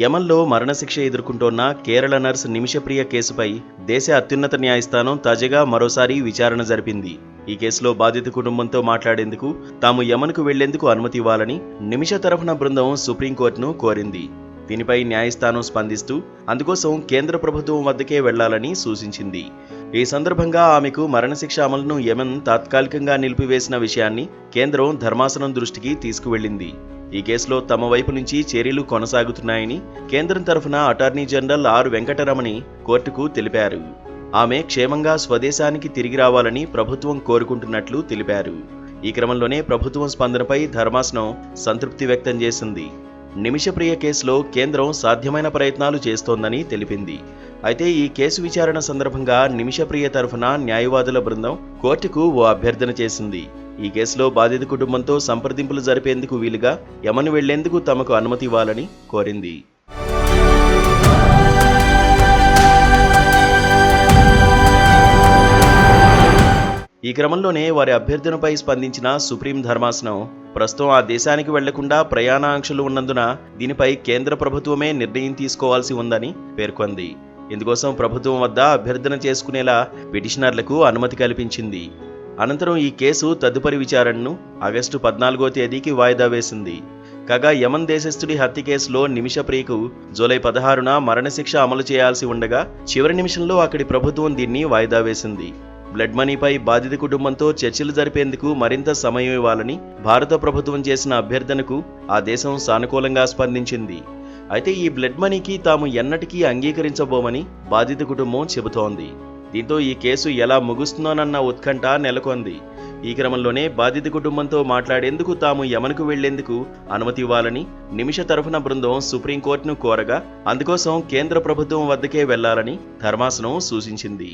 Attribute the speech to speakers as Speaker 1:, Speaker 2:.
Speaker 1: యమన్లో మరణశిక్ష ఎదుర్కొంటోన్న కేరళ నర్స్ నిమిషప్రియ కేసుపై దేశ అత్యున్నత న్యాయస్థానం తాజాగా మరోసారి విచారణ జరిపింది. ఈ కేసులో బాధిత కుటుంబంతో మాట్లాడేందుకు తాము యమన్కు వెళ్ళేందుకు అనుమతి ఇవ్వాలని నిమిష తరఫున బృందం సుప్రీంకోర్టును కోరింది. దీనిపై న్యాయస్థానం స్పందిస్తూ అందుకోసం కేంద్ర ప్రభుత్వం వద్దకే వెళ్ళాలని సూచించింది. ఈ సందర్భంగా ఆమెకు మరణశిక్ష అమలును యమన్ తాత్కాలికంగా నిలిపివేసిన విషయాన్ని కేంద్రం ధర్మాసనం దృష్టికి తీసుకువెళ్ళింది ఈ కేసులో తమ వైపు నుంచి చర్యలు కొనసాగుతున్నాయని కేంద్రం తరఫున అటార్నీ జనరల్ ఆర్ వెంకటరమణి కోర్టుకు తెలిపారు. ఆమె క్షేమంగా స్వదేశానికి తిరిగి రావాలని ప్రభుత్వం కోరుకుంటున్నట్లు తెలిపారు. ఈ క్రమంలోనే ప్రభుత్వం స్పందనపై ధర్మాసనం సంతృప్తి వ్యక్తం చేసింది. నిమిషప్రియ కేసులో కేంద్రం సాధ్యమైన ప్రయత్నాలు చేస్తోందని తెలిపింది. అయితే ఈ కేసు విచారణ సందర్భంగా నిమిషప్రియ తరఫున న్యాయవాదుల బృందం కోర్టుకు ఓ అభ్యర్థన చేసింది. ఈ కేసులో బాధిత కుటుంబంతో సంప్రదింపులు జరిపేందుకు వీలుగా యమన్ వెళ్ళేందుకు తమకు అనుమతి ఇవ్వాలని కోరింది. ఈ క్రమంలోనే వారి అభ్యర్థనపై స్పందించిన సుప్రీం ధర్మాసనం ప్రస్తుతం ఆ దేశానికి వెళ్ళకుండా ప్రయాణాంక్షలు ఉన్నందున దీనిపై కేంద్ర ప్రభుత్వమే నిర్ణయం తీసుకోవాల్సి ఉందని పేర్కొంది. ఇందుకోసం ప్రభుత్వం వద్ద అభ్యర్థన చేసుకునేలా పిటిషనర్లకు అనుమతి కల్పించింది. అనంతరం ఈ కేసు తదుపరి విచారణను ఆగస్టు పద్నాలుగో తేదీకి వాయిదా వేసింది. కాగా యమన్ దేశస్థుడి హత్య కేసులో నిమిషప్రియకు జూలై పదహారున మరణశిక్ష అమలు చేయాల్సి ఉండగా చివరి నిమిషంలో అక్కడి ప్రభుత్వం దీన్ని వాయిదా వేసింది. బ్లడ్ మనీపై బాధిత కుటుంబంతో చర్చలు జరిపేందుకు మరింత సమయం ఇవ్వాలని భారత ప్రభుత్వం చేసిన అభ్యర్థనకు ఆ దేశం సానుకూలంగా స్పందించింది. అయితే ఈ బ్లడ్ మనీకి తాము ఎన్నటికీ అంగీకరించబోమని బాధిత కుటుంబం చెబుతోంది. దీంతో ఈ కేసు ఎలా ముగుస్తుందోనన్న ఉత్కంఠ నెలకొంది. ఈ క్రమంలోనే బాధిత కుటుంబంతో మాట్లాడేందుకు తాము యమన్కు వెళ్ళేందుకు అనుమతి ఇవ్వాలని నిమిష తరఫున బృందం సుప్రీంకోర్టును కోరగా అందుకోసం కేంద్ర ప్రభుత్వం వద్దకే వెళ్ళాలని ధర్మాసనం సూచించింది.